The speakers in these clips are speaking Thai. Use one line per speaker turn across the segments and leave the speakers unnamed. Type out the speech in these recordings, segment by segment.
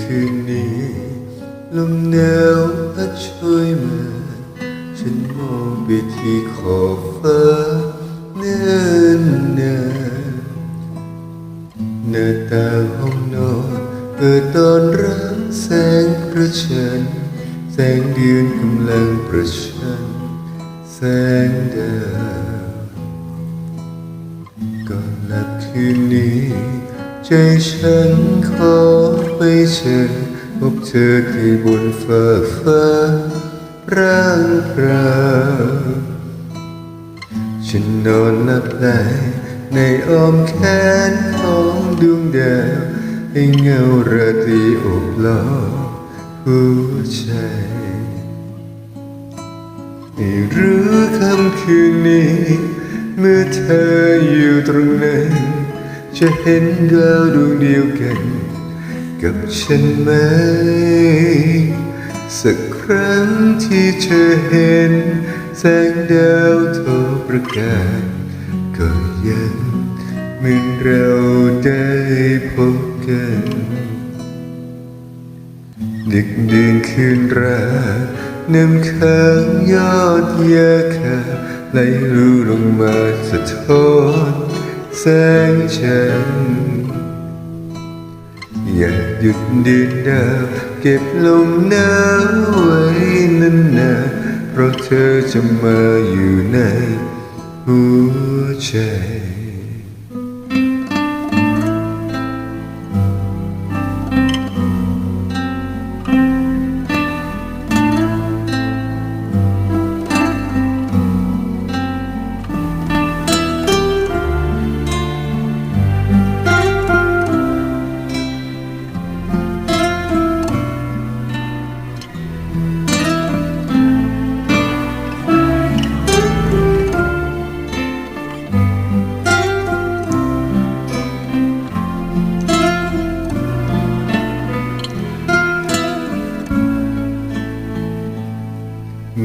คืนนี้ลมหนาวพัดช่วยมา ฉันมองไปที่ขอบฟ้าเนิ่นนานหน้าต่างห้องนอนเปิดตอนรับแสงพระจันทร์แสงเดือนกำลังประชัน แสงดาวก่อนหลับคืนนี้ ใจฉันขอ ไปเจอพบเธอที่บนฟ้าฟ้าร่างเปล่าฉันนอนหลับไหลในอ้อมแขนของดวงดาวให้เงาราตรีโอบล้อมหัวใจไม่รู้คำคืนนี้ เมื่อเธออยู่ตรงนั้น จะเห็นดาวดวงเดียวกัน กับฉันไหม สักครั้งที่เธอเห็น แสงดาวทรประกาศก็ยังเหมือนเราได้พบกันดึกดื่นคืนราน้ำค้างยอดยาคาไหลรูลงมาสะท้อนแสงจัน อย่าหยุดดินดาวเก็บลมหนาวไว้นานๆเพราะเธอจะมาอยู่ในหัวใจ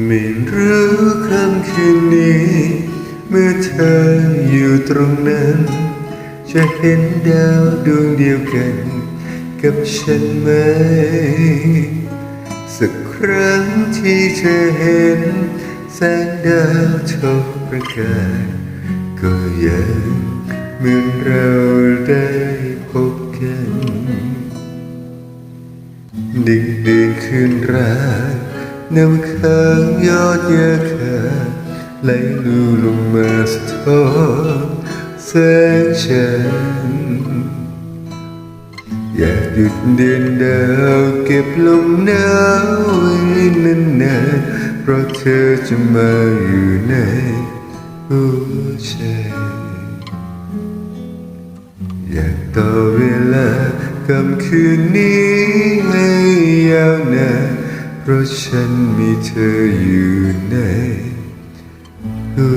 ไม่รู้คำคืนนี้ เมื่อเธออยู่ตรงนั้น จะเห็นดาวดวงเดียวกัน กับฉันไหม สักครั้งที่เธอเห็น แสงดาวโทรประกาศก็ยังเหมือนเราได้พบกันดึกดื่นคืนราก น้ำค้างยอดยาคาไหลลูลงมาสะท้อนแสงจันอยากหยุดเดินดาวเก็บลมหนาวไว้นานๆเพราะเธอจะมาอยู่ในหัวใจอยากต่อเวลากำคืนนี้ให้ยาวนาน เพราะฉันมีเธออยู่ในหั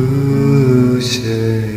วใจ